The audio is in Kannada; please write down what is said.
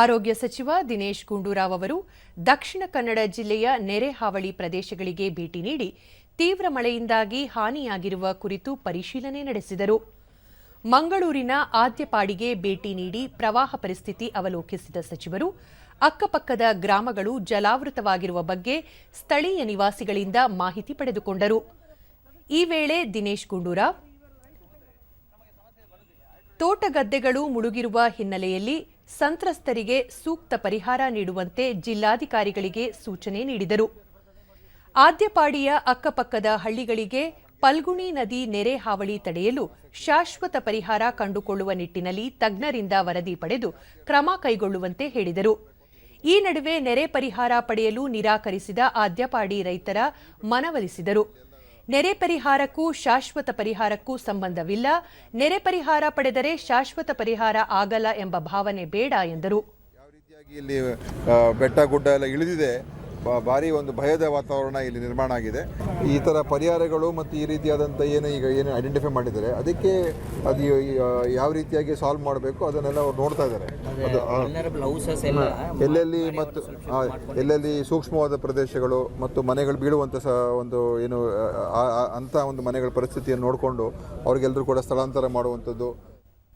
ಆರೋಗ್ಯ ಸಚಿವ ದಿನೇಶ್ ಗುಂಡೂರಾವ್ ಅವರು ದಕ್ಷಿಣ ಕನ್ನಡ ಜಿಲ್ಲೆಯ ನೆರೆ ಹಾವಳಿ ಪ್ರದೇಶಗಳಿಗೆ ಭೇಟಿ ನೀಡಿ ತೀವ್ರ ಮಳೆಯಿಂದಾಗಿ ಹಾನಿಯಾಗಿರುವ ಕುರಿತು ಪರಿಶೀಲನೆ ನಡೆಸಿದರು. ಮಂಗಳೂರಿನ ಆದ್ಯಪಾಡಿಗೆ ಭೇಟಿ ನೀಡಿ ಪ್ರವಾಹ ಪರಿಸ್ಥಿತಿ ಅವಲೋಕಿಸಿದ ಸಚಿವರು, ಅಕ್ಕಪಕ್ಕದ ಗ್ರಾಮಗಳು ಜಲಾವೃತವಾಗಿರುವ ಬಗ್ಗೆ ಸ್ಥಳೀಯ ನಿವಾಸಿಗಳಿಂದ ಮಾಹಿತಿ ಪಡೆದುಕೊಂಡರು. ಈ ವೇಳೆ ದಿನೇಶ್ ಗುಂಡೂರಾವ್, ತೋಟಗದ್ದೆಗಳು ಮುಳುಗಿರುವ ಹಿನ್ನೆಲೆಯಲ್ಲಿ ಸಂತ್ರಸ್ತರಿಗೆ ಸೂಕ್ತ ಪರಿಹಾರ ನೀಡುವಂತೆ ಜಿಲ್ಲಾಧಿಕಾರಿಗಳಿಗೆ ಸೂಚನೆ ನೀಡಿದರು. ಆದ್ಯಪಾಡಿಯ ಅಕ್ಕಪಕ್ಕದ ಹಳ್ಳಿಗಳಿಗೆ ಪಲ್ಗುಣಿ ನದಿ ನೆರೆ ಹಾವಳಿ ತಡೆಯಲು ಶಾಶ್ವತ ಪರಿಹಾರ ಕಂಡುಕೊಳ್ಳುವ ನಿಟ್ಟಿನಲ್ಲಿ ತಜ್ಞರಿಂದ ವರದಿ ಪಡೆದು ಕ್ರಮ ಕೈಗೊಳ್ಳುವಂತೆ ಹೇಳಿದರು. ಈ ನಡುವೆ ನೆರೆ ಪರಿಹಾರ ಪಡೆಯಲು ನಿರಾಕರಿಸಿದ ಆದ್ಯಪಾಡಿ ರೈತರ ಮನವೊಲಿಸಿದರು. ನೆರೆ ಪರಿಹಾರಕ್ಕೂ ಶಾಶ್ವತ ಪರಿಹಾರಕ್ಕೂ ಸಂಬಂಧವಿಲ್ಲ. ನೆರೆ ಪರಿಹಾರ ಪಡೆದರೆ ಶಾಶ್ವತ ಪರಿಹಾರ ಆಗಲ್ಲ ಎಂಬ ಭಾವನೆ ಬೇಡ ಎಂದರು. ಬೆಟ್ಟ ಗುಡ್ಡ ಎಲ್ಲ ಇಳಿದಿದೆ. ಭಾರಿ ಒಂದು ಭಯದ ವಾತಾವರಣ ಇಲ್ಲಿ ನಿರ್ಮಾಣ ಆಗಿದೆ. ಈ ಥರ ಪರಿಹಾರಗಳು ಮತ್ತು ಈ ರೀತಿಯಾದಂಥ ಏನು ಈಗ ಏನು ಐಡೆಂಟಿಫೈ ಮಾಡಿದ್ದಾರೆ ಅದಕ್ಕೆ ಅದು ಯಾವ ರೀತಿಯಾಗಿ ಸಾಲ್ವ್ ಮಾಡಬೇಕು ಅದನ್ನೆಲ್ಲ ಅವ್ರು ನೋಡ್ತಾ ಇದ್ದಾರೆ. ಎಲ್ಲೆಲ್ಲಿ ಮತ್ತು ಎಲ್ಲೆಲ್ಲಿ ಸೂಕ್ಷ್ಮವಾದ ಪ್ರದೇಶಗಳು ಮತ್ತು ಮನೆಗಳು ಬೀಳುವಂಥ ಸ ಒಂದು ಏನು ಅಂಥ ಒಂದು ಮನೆಗಳ ಪರಿಸ್ಥಿತಿಯನ್ನು ನೋಡಿಕೊಂಡು ಅವ್ರಿಗೆಲ್ಲರೂ ಕೂಡ ಸ್ಥಳಾಂತರ ಮಾಡುವಂಥದ್ದು